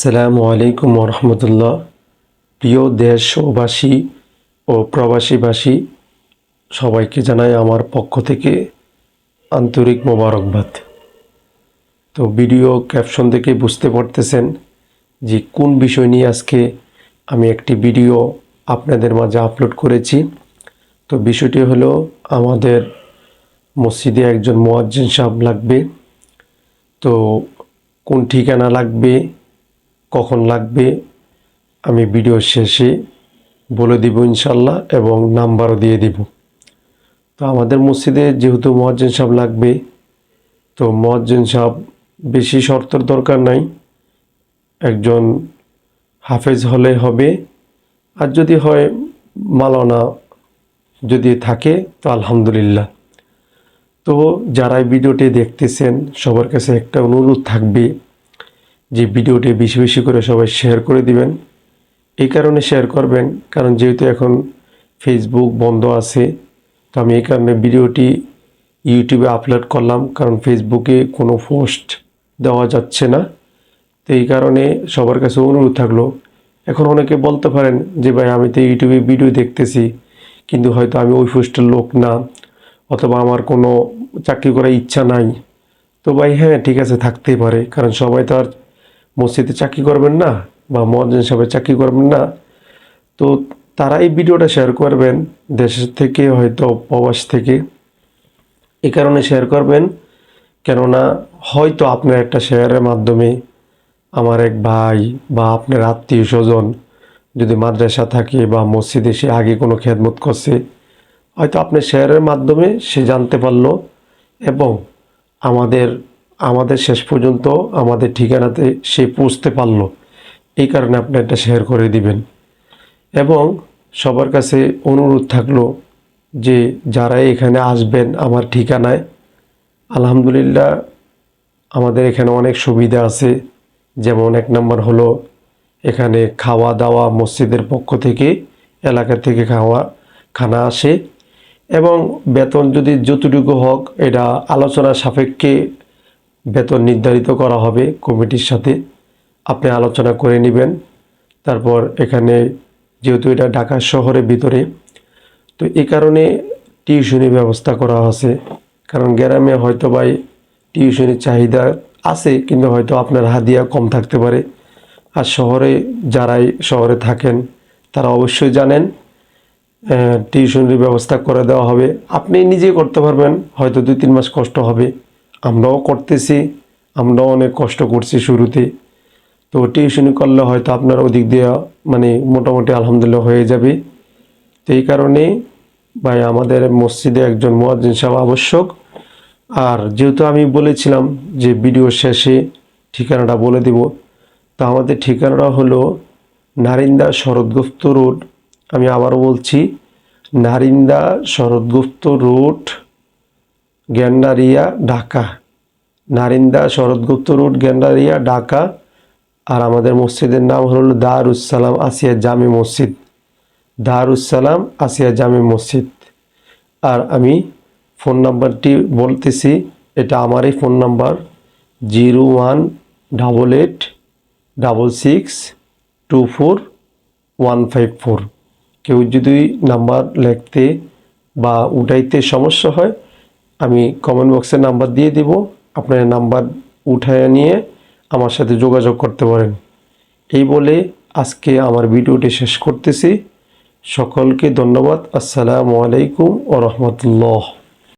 আসসালামু আলাইকুম রহমতুল্লাহ প্রিয় দেশবাসী ও প্রবাসীবাসী, সবাইকে জানাই আমার পক্ষ থেকে আন্তরিক মোবারকবাদ। তো ভিডিও ক্যাপশন থেকে বুঝতে পারতেছেন যে কোন বিষয় নিয়ে আজকে আমি একটি ভিডিও আপনাদের মাঝে আপলোড করেছি। তো বিষয়টি হলো আমাদের মসজিদে একজন মোয়াজ্জিন সাহেব লাগবে। তো কোন ঠিকানা লাগবে? কখন লাগবে, আমি ভিডিও শেষে বলে দিব ইনশাল্লাহ এবং নাম্বারও দিয়ে দিব। তো আমাদের মসজিদে যেহেতু মহাজ্জেন সাহেব লাগবে, তো মহাজ্জেন সাহেব বেশি শর্তের দরকার নাই। একজন হাফেজ হলে হবে। আর যদি হয় মালানা যদি থাকে, তো আলহামদুলিল্লাহ। তো যারা ভিডিওটি দেখতেছেন, সবার কাছে একটা অনুরোধ থাকবে যে ভিডিওটি বেশি বেশি করে সবাই শেয়ার করে দিবেন। এই কারণে শেয়ার করবেন, কারণ যেহেতু এখন ফেসবুক বন্ধ আছে, তো আমি এই কারণে ভিডিওটি ইউটিউবে আপলোড করলাম, কারণ ফেসবুকে কোনো পোস্ট দেওয়া যাচ্ছে না। তো এই কারণে সবার কাছে অনুরোধ থাকল, এখন অনেকে বলতে পারেন যে, ভাই, আমি তো ইউটিউবে ভিডিও দেখতেছি, কিন্তু হয়তো আমি ওই পোস্টের লোক না, অথবা আমার কোনো চাকরি করার ইচ্ছা নাই। তো ভাই হ্যাঁ ঠিক আছে, থাকতেই পারে, কারণ সবাই তো আর মসজিদে চাকরি করবেন না বা মহাজন সাহেব চাকরি করবেন না, তো তারা এই ভিডিওটা শেয়ার করবেন দেশের থেকে হয়তো প্রবাস থেকে। এই কারণে শেয়ার করবেন, কেননা হয়তো আপনার একটা শেয়ারের মাধ্যমে আমার এক ভাই বা আপনার আত্মীয় স্বজন যদি মাদ্রাসা থাকে বা মসজিদে সে আগে কোনো খেদমত করছে, হয়তো আপনার শেয়ারের মাধ্যমে সে জানতে পারল এবং আমাদের আমাদের শেষ পর্যন্ত আমাদের ঠিকানাতে সে পৌঁছতে পারল। এই কারণে আপনি একটা শেয়ার করে দিবেন। এবং সবার কাছে অনুরোধ থাকল যে যারা এখানে আসবেন আমার ঠিকানায়, আলহামদুলিল্লাহ আমাদের এখানে অনেক সুবিধা আছে। যেমন এক নম্বর হলো এখানে খাওয়া দাওয়া মসজিদের পক্ষ থেকে, এলাকা থেকে খাওয়া, খানা আসে। এবং বেতন যদি যতটুকু হোক, এটা আলোচনা সাপেক্ষে বেতন নির্ধারিত করা হবে কমিটির সাথে। আপনি আলোচনা করে নেবেন। তারপর এখানে যেহেতু এটা ঢাকা শহরের ভিতরে, তো এই কারণে টিউশনি ব্যবস্থা করা আছে। কারণ গ্রামে হয়তো ভাই টিউশনির চাহিদা আছে, কিন্তু হয়তো আপনার হাদিয়া কম থাকতে পারে। আর শহরে যারাই শহরে থাকেন, তারা অবশ্যই জানেন টিউশনের ব্যবস্থা করে দেওয়া হবে। আপনি নিজে করতে পারবেন, হয়তো দুই তিন মাস কষ্ট হবে। আমরাও করতেছি, আমরাও অনেক কষ্ট করছি শুরুতে। তো টিউশনি করলে হয়তো আপনার ওদিক দিয়ে মানে মোটামুটি আলহামদুলিল্লাহ হয়ে যাবে। তো এই কারণে ভাই আমাদের মসজিদে একজন মোয়াজ্জিন সাহেব আবশ্যক। আর যেহেতু আমি বলেছিলাম যে ভিডিও শেষে ঠিকানাটা বলে দিব, তো আমাদের ঠিকানাটা হলো নারিন্দা শরৎগুপ্ত রোড। আমি আবারও বলছি, নারিন্দা শরৎগুপ্ত রোড গ্যান্ডারিয়া, ঢাকা। নারিন্দা শরৎগুপ্ত রোড, গ্যান্ডারিয়া, ঢাকা। আর আমাদের মসজিদের নাম হলো দারুসালাম আসিয়া জামি মসজিদ। দারুসালাম আসিয়া জামি মসজিদ। আর আমি ফোন নাম্বারটি বলতেছি, এটা আমারই phone number. Zero one double eight double six two four one five four. কেউ যদি নাম্বার লিখতে বা উঠাইতে সমস্যা হয় আমি কমেন্ট বক্সের নাম্বার দিয়ে দিব। আপনার নাম্বার উঠায় নিয়ে আমার সাথে যোগাযোগ করতে পারেন। এই বলে আজকে আমার ভিডিওটি শেষ করতেছি। সকলকে ধন্যবাদ। আসসালামু আলাইকুম ও রহমতুল্লাহ।